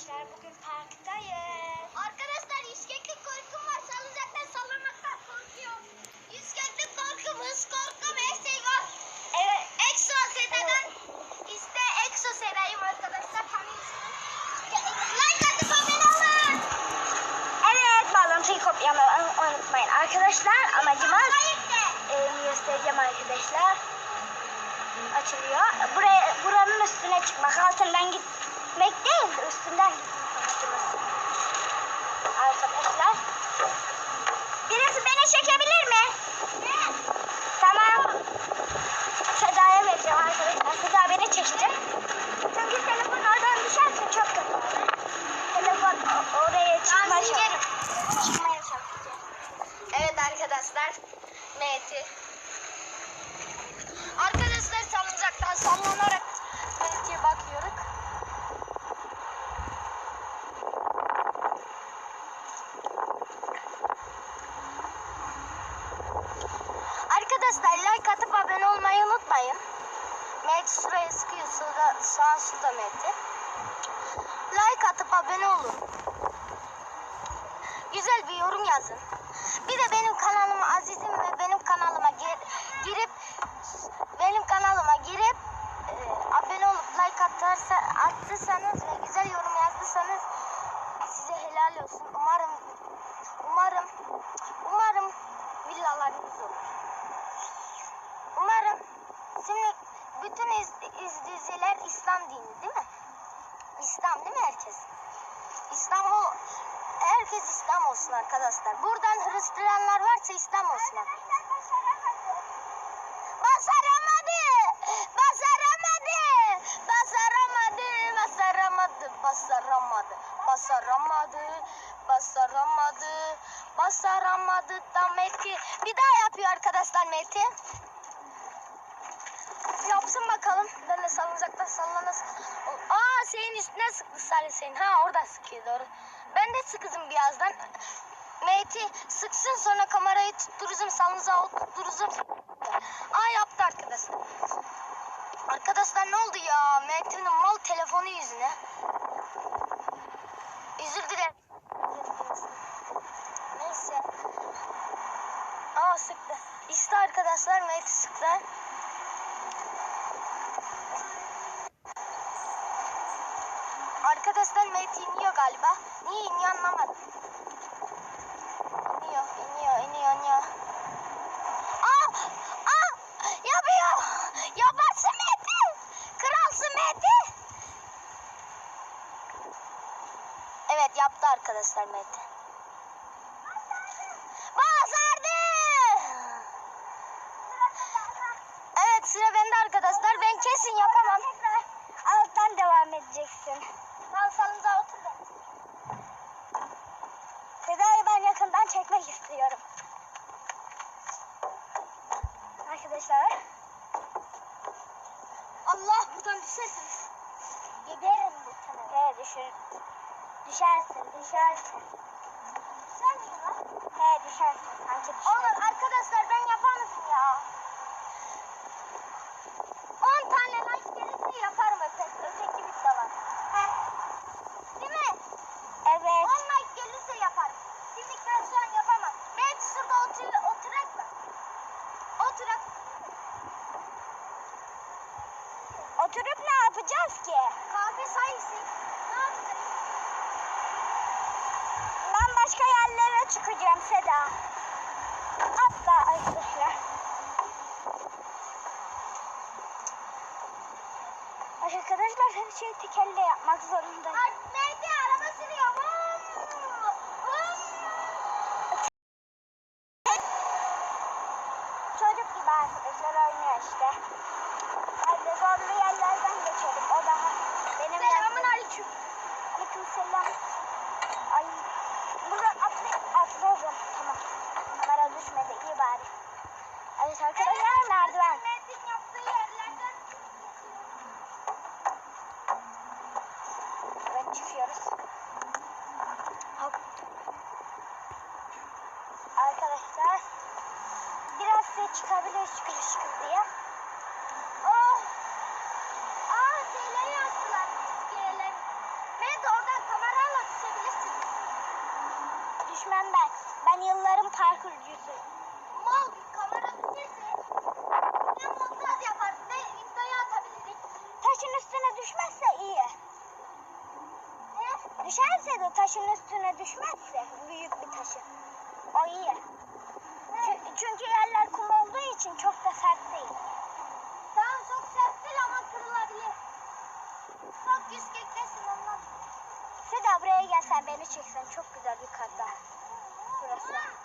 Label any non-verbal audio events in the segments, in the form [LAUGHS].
arkadaşlar bugün parktayız. Arkadaşlar yüzgeçlik korkum var. Salıncaktan sallamaktan korkuyorum. Yüzgeçlik korkumuz korkum Esego. Evet. Exo Seda'dan işte Exo Seda'yım arkadaşlar tanıyorsunuz. Like atıp abone olun. Evet bağlantıyı kopyalamayı unutmayın. Arkadaşlar amacımız e, göstereceğim arkadaşlar. Açılıyor. Buraya, buranın üstüne çıkmak. Altından gitmek değil de üstünden gitmek amacımız. Arkadaşlar. Birisi beni çekebilir mi? Tamam. Seda'ya vereceğim arkadaşlar. Seda beni çekecek. Çünkü telefon oradan düşerse çok kötü olur. Telefon o- oraya çıkma Ben şansı- sikerim. Çıkmaya çalışacak. Evet arkadaşlar. Mehdi. Arkadaşlar salıncaktan sallanarak Mehdi'ye bakıyoruz. Arkadaşlar like atıp abone olmayı unutmayın. Mehdi şuraya sıkıyor. Suda, sağ suda Mehdi. Like atıp abone olun. Güzel bir yorum yazın. Bir de benim kanalıma Aziz'im ve benim kanalıma gir, girip benim kanalıma girip e, abone olup like atarsa, attıysanız ve güzel yorum yazdıysanız size helal olsun. Umarım umarım umarım villalarınız olur. Umarım şimdi bütün iz, izleyiciler İslam dini değil mi? İslam değil mi herkes? İslam o herkes İslam olsun arkadaşlar. Buradan Hristiyanlar varsa İslam olsun. Basaramadı. Basaramadı. Basaramadı. Basaramadı. Basaramadı. Basaramadı. Basaramadı. Basaramadı da Meti. Bir daha yapıyor arkadaşlar Meti. Yapsın bakalım. Ben de salıncakta sallanasın. Aa senin üstüne sıktı Salih senin. Ha orada sıkıyor doğru. Ben de sıkızım birazdan. Mehdi sıksın sonra kamerayı tuttururum salıncağı oturtururum. Aa yaptı arkadaşlar. Arkadaşlar ne oldu ya? Mehdi'nin mal telefonu yüzüne. Özür dilerim. Neyse. Aa sıktı. İşte arkadaşlar Mehdi sıktı. Arkadaşlar Mehdi iniyor galiba. Niye iniyor anlamadım. İniyor, iniyor, iniyor, iniyor. Aa! Aa! Yapıyor! Yaparsın Mehdi! Kralsın Mehdi! Evet yaptı arkadaşlar Mehdi. Yakından çekmek istiyorum. Arkadaşlar. Allah buradan düşersiniz. Giderim bu tarafa. He düşür. Düşersin, düşersin. Sen mi lan? He düşersin. Sanki düşersin. Oğlum arkadaşlar ben yapar mısın ya? 10 tane like gelirse yaparım öteki, öteki bir dalan. Heh. Değil mi? 10 Evet. like gelirse yaparım. Şimdi ben şu an yapamam. Belki şurada otur, oturak mı? Oturak. Oturup ne yapacağız ki? Kahve sayısı. Ne yapacağız? Ben başka yerlere çıkacağım Seda. Asla arkadaşlar. Arkadaşlar her şeyi tekerle yapmak zorundayım. Ay, Mehdi araba sürüyor. Vum! Vum! Çocuk gibi arkadaşlar oynuyor işte. Ben de zorlu yerlerden geçerim. O daha benim Selamun aleyküm. Aleyküm selam. Ay. Buradan atlayıp atlıyorum. Tamam. Kamera düşmedi. iyi bari. Merdiven. Yerlerden Evet çıkıyoruz. Hop. Arkadaşlar biraz ses çıkabilir şıkır şıkır diye. için. O iyi. Evet. Çünkü yerler kum olduğu için çok da sert değil. Tamam çok sert değil ama kırılabilir. Bak yüz keklesin ondan. Seda buraya gelsen beni çeksen çok güzel bir yukarıda. Burası.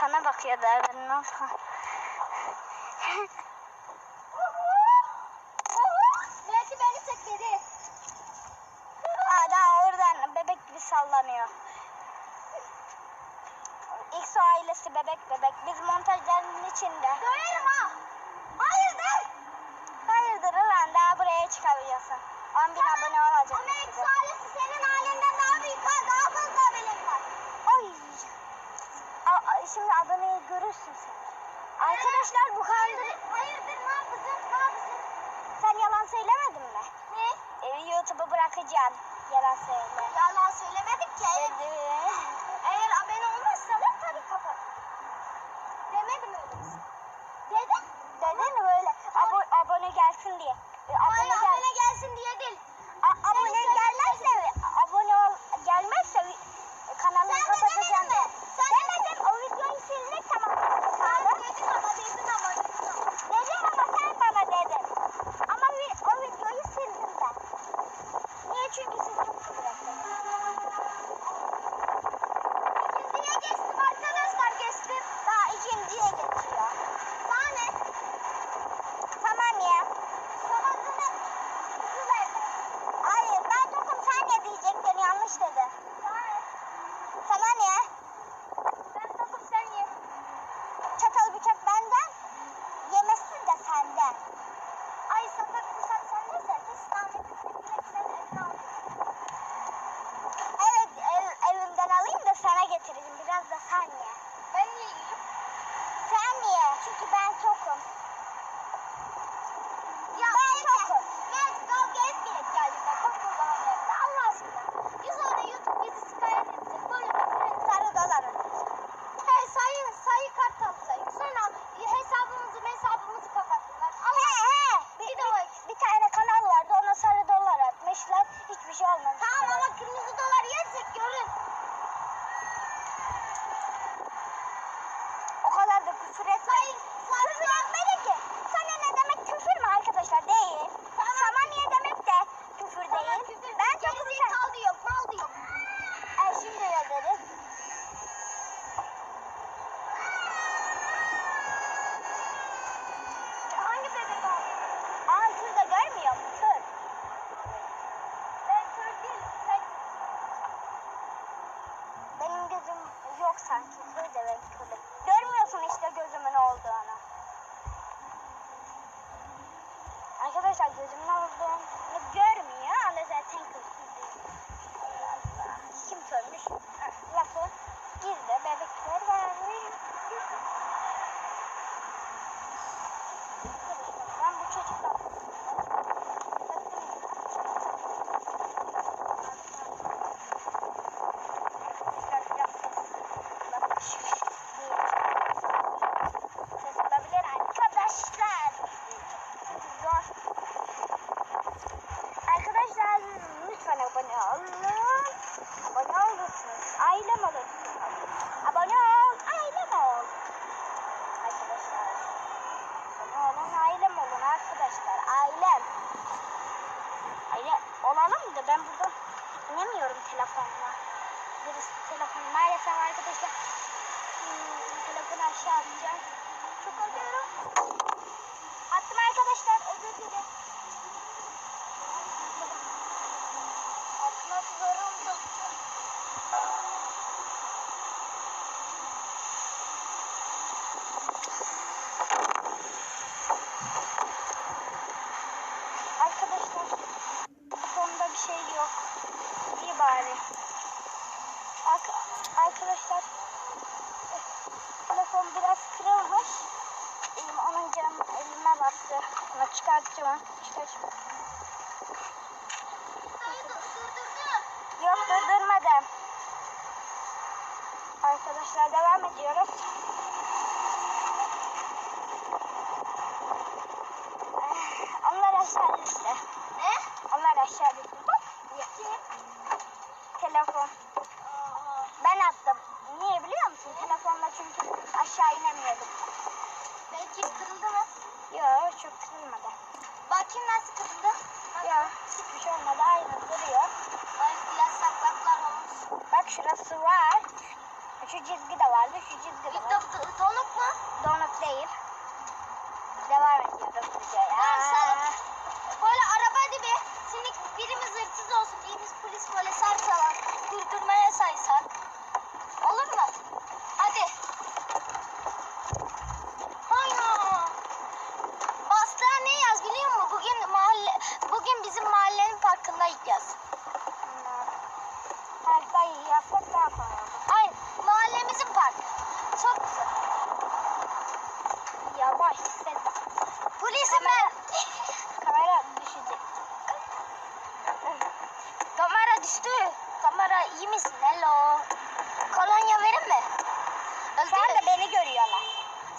sana bakıyor da ben ne yapayım? Belki beni tekledi. Aa, daha oradan bebek gibi sallanıyor. İlk ailesi bebek bebek. Biz montajların içinde. Doğru. çünkü ben tokum. Şey aşağı. Çok korkuyorum. Attım arkadaşlar. Özür dilerim. Let us [LAUGHS]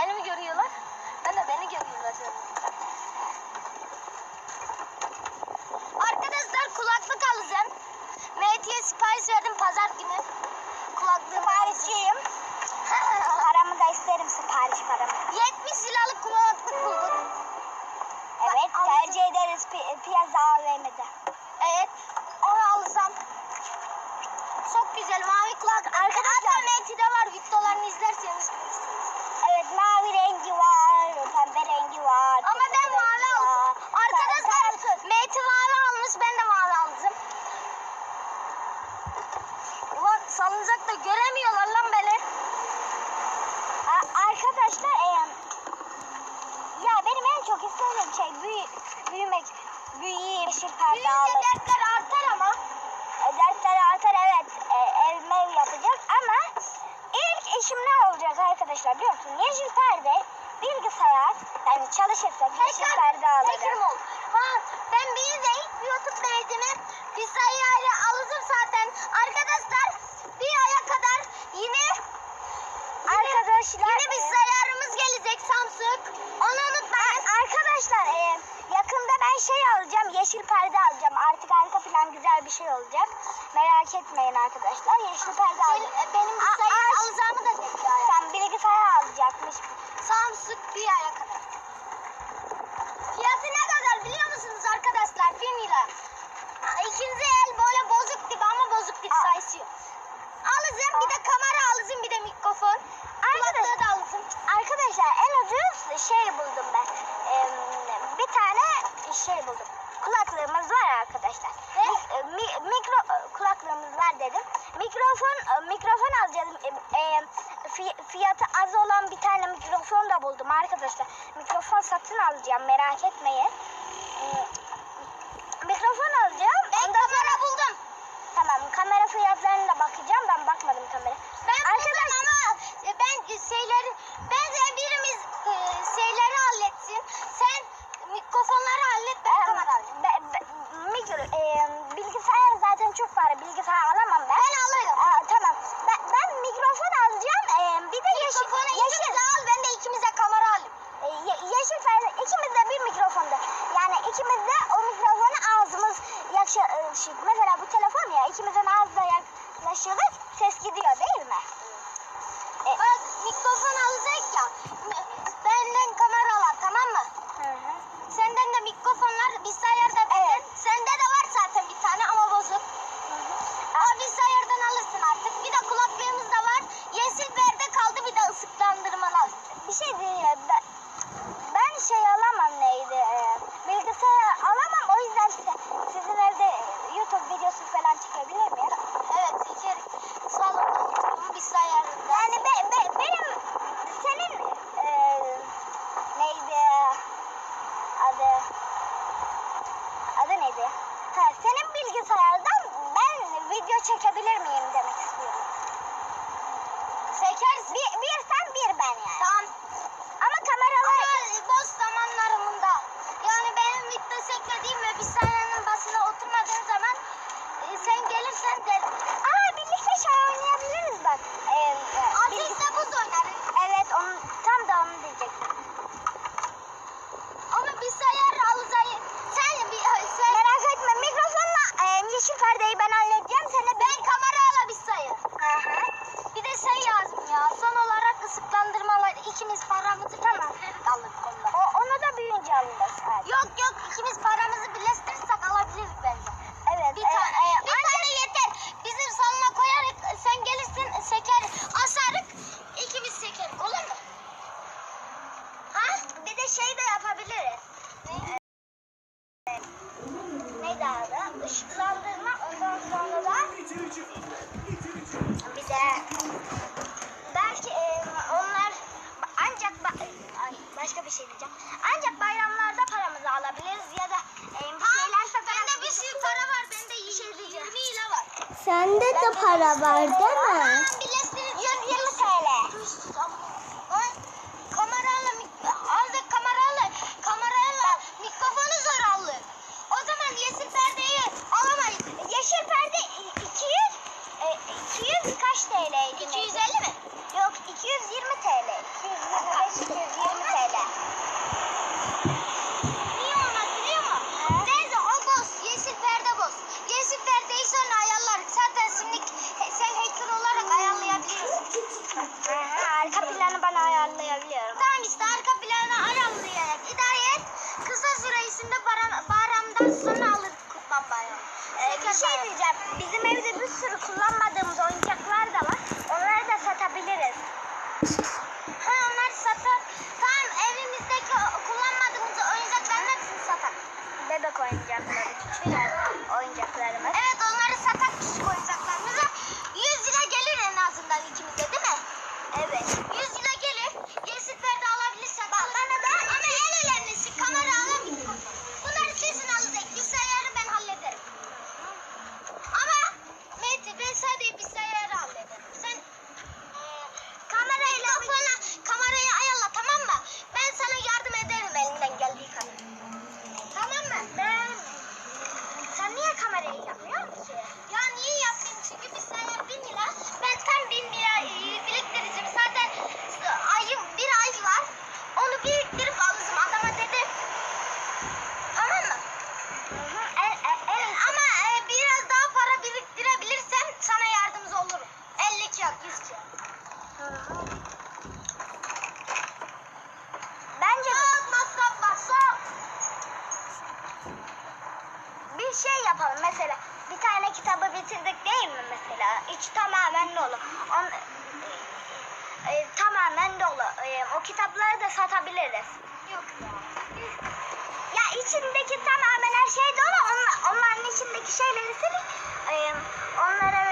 Seni mi görüyorlar? Ben de beni görüyorlar. Salıncakta göremiyorlar lan beni. Arkadaşlar em, ya benim en çok istediğim şey büyü, büyümek, büyüyeyim, yeşil perde Büyüyünce alayım. dertler artar ama. E, Dersleri artar evet e, ev mev yapacağız ama ilk işim ne olacak arkadaşlar biliyor musun? Yeşil perde, bilgisayar yani çalışırsak yeşil perde Tekrar ol. Ha, ben bir de YouTube eğitimi bilgisayarı alacağım zaten. Arkadaşlar bir aya kadar yine Arkadaşlar yine e, bilgisayarımız gelecek Samsung. Onu unutmayın. Arkadaşlar e, yakında ben şey alacağım yeşil perde alacağım artık arka plan güzel bir şey olacak merak etmeyin arkadaşlar yeşil perde alacağım. Benim, aa, alacağımı da ya. Sen bilgisayar alacakmış. Samsung bir aya kadar. Fiyatı ne kadar biliyor musunuz arkadaşlar? 1000 lira. Aa, İkinci el böyle bozuk gibi ama bozuk Aa. sayısı yok. Alacağım bir de kamera alacağım bir de mikrofon. Kulaklığı da alacağım. Arkadaşlar en ucuz şey buldum ben. Bir şey buldum. Kulaklığımız var arkadaşlar. Ne? Mi- e, mi- mikro e, kulaklığımız var dedim. Mikrofon e, mikrofon alacağız. E, fi- fiyatı az olan bir tane mikrofon da buldum arkadaşlar. Mikrofon satın alacağım merak etmeyin. Mikrofon alacağım. Ben Ondan kamera sonra- buldum. Tamam kamera fiyatlarına da bakacağım. Ben bakmadım kamera. Ben buldum Arkadaş- ama e, ben şeyleri ben de birimiz şeyleri halletsin. Sen mikrofonları hallet ben kamera alacağım. Be, be, mikro, e, bilgisayar para. Bilgisayar alamam ben. Ben alırım. Aa, tamam. Ben, ben mikrofon alacağım. E, bir de yeşil. Mikrofonu yeşil ikimiz al ben de ikimize kamera alayım. e, ye- yeşil perde. İkimiz de bir mikrofonda. Yani ikimiz de o mikrofonu ağzımız yaklaşık. Mesela bu telefon ya ikimizin ağzına yaklaşırız. Ses gidiyor değil mi? E, Bak mikrofon alacak ya. Benden kamera al tamam mı? hı hı. Senden de mikrofonlar bilgisayarda benden. Evet. Sende de var Sende de para var değil mi? bir şey diyeceğim. Bizim evde bir sürü kullanmadığımız oyuncak bir şey yapalım. Mesela bir tane kitabı bitirdik değil mi mesela? İç tamamen dolu. On, e, e, e tamamen dolu. E, o kitapları da satabiliriz. Yok ya. Ya içindeki tamamen her şey dolu. Onlar, onların içindeki şeyleri silip e, onlara